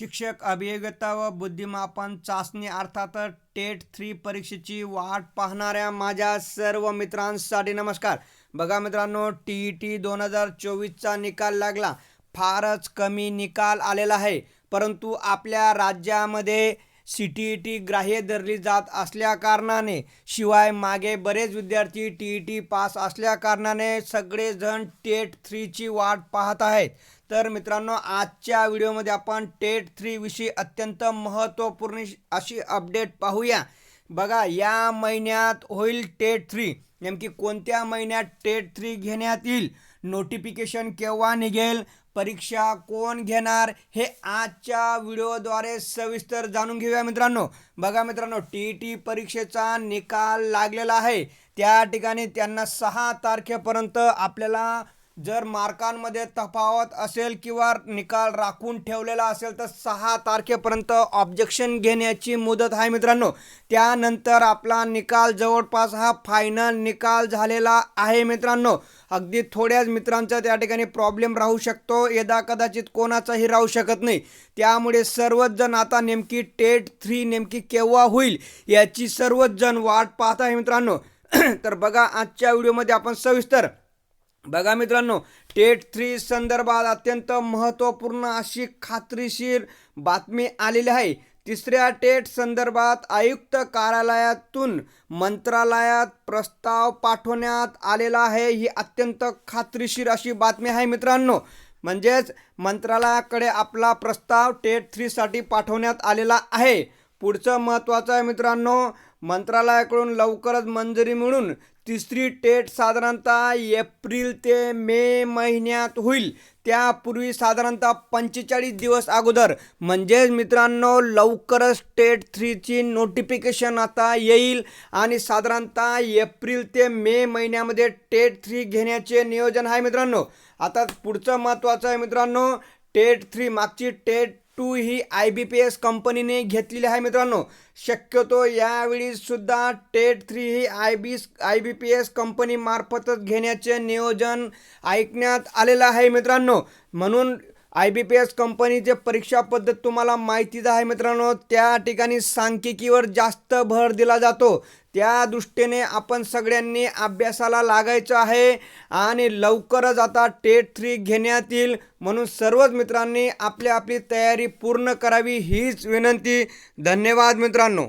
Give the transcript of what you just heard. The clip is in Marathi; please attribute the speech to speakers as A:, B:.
A: शिक्षक अभियोग्यता व बुद्धिमापन चाचणी अर्थात टेट थ्री परीक्षेची वाट पाहणाऱ्या माझ्या सर्व मित्रांसाठी नमस्कार. बघा मित्रांनो टी ई टी दोन हजार चोवीसचा निकाल लागला. फारच कमी निकाल आलेला आहे. परंतु आपल्या राज्यामध्ये सी टी ई टी ग्राह्य धरली जात असल्याकारणाने शिवाय मागे बरेच विद्यार्थी टी ई टी पास असल्याकारणाने सगळेजण टेट थ्रीची वाट पाहत आहेत. तर मित्रांनो आजच्या व्हिडिओमध्ये आपण टेट थ्रीविषयी अत्यंत महत्त्वपूर्ण अशी अपडेट पाहूया. बघा या महिन्यात होईल टेट थ्री. नेमकी कोणत्या महिन्यात टेट थ्री घेण्यात येईल? नोटिफिकेशन केव्हा निघेल? परीक्षा कोण घेणार? हे आजच्या व्हिडिओद्वारे सविस्तर जाणून घेऊया मित्रांनो. बघा मित्रांनो टी ई टी परीक्षेचा निकाल लागलेला आहे. त्या ठिकाणी त्यांना सहा तारखेपर्यंत आपल्याला जर मार्कांमध्ये तफावत असेल किंवा निकाल राखून ठेवलेला असेल तर सहा तारखेपर्यंत ऑब्जेक्शन घेण्याची मुदत आहे मित्रांनो. त्यानंतर आपला निकाल जवळपास हा फायनल निकाल झालेला आहे मित्रांनो. अगदी थोड्याच मित्रांचा त्या ठिकाणी प्रॉब्लेम राहू शकतो. यदा कदाचित कोणाचाही राहू शकत नाही. त्यामुळे सर्वच जण आता नेमकी टेट थ्री नेमकी केव्हा होईल याची सर्वच जण वाट पाहत आहे मित्रांनो. तर बघा आजच्या व्हिडिओमध्ये आपण सविस्तर बघा मित्रांनो टेट थ्री संदर्भात अत्यंत महत्त्वपूर्ण अशी खात्रीशीर बातमी आलेली आहे. तिसऱ्या टेट संदर्भात आयुक्त कार्यालयातून मंत्रालयात प्रस्ताव पाठवण्यात आलेला आहे. ही अत्यंत खात्रीशीर अशी बातमी आहे मित्रांनो. म्हणजेच मंत्रालयाकडे आपला प्रस्ताव टेट थ्रीसाठी पाठवण्यात आलेला आहे. पुढचं महत्त्वाचं आहे मित्रांनो मंत्रालयाकडून लवकरच मंजुरी मिळून तिसरी टेट साधारणतः एप्रिल ते मे महिन्यात होईल. त्यापूर्वी साधारणतः पंचेचाळीस दिवस अगोदर. म्हणजेच मित्रांनो लवकरच टेट थ्रीची नोटिफिकेशन आता येईल आणि साधारणतः एप्रिल ते मे महिन्यामध्ये टेट थ्री घेण्याचे नियोजन आहे मित्रांनो. आता पुढचं महत्त्वाचं आहे मित्रांनो टेट थ्री मागची टेट टू ही आय बी पी एस कंपनीने घेतलेली आहे मित्रांनो. शक्यतो यावेळी सुद्धा TET three he I B I B P S कंपनीमार्फतच घेण्याचे नियोजन ऐकण्यात आलेलं आहे मित्रांनो. म्हणून आय बी पी एस कंपनीचे परीक्षा पद्धत तुम्हाला माहितीच आहे मित्रांनो. त्या ठिकाणी सांख्यिकीवर जास्त भर दिला जातो. त्या दृष्टीने आपण सगळ्यांनी अभ्यासाला लागायचं आहे आणि लवकरच आता टेट थ्री घेण्यात येईल. म्हणून सर्वच मित्रांनी आपली आपली तयारी पूर्ण करावी हीच विनंती. धन्यवाद मित्रांनो.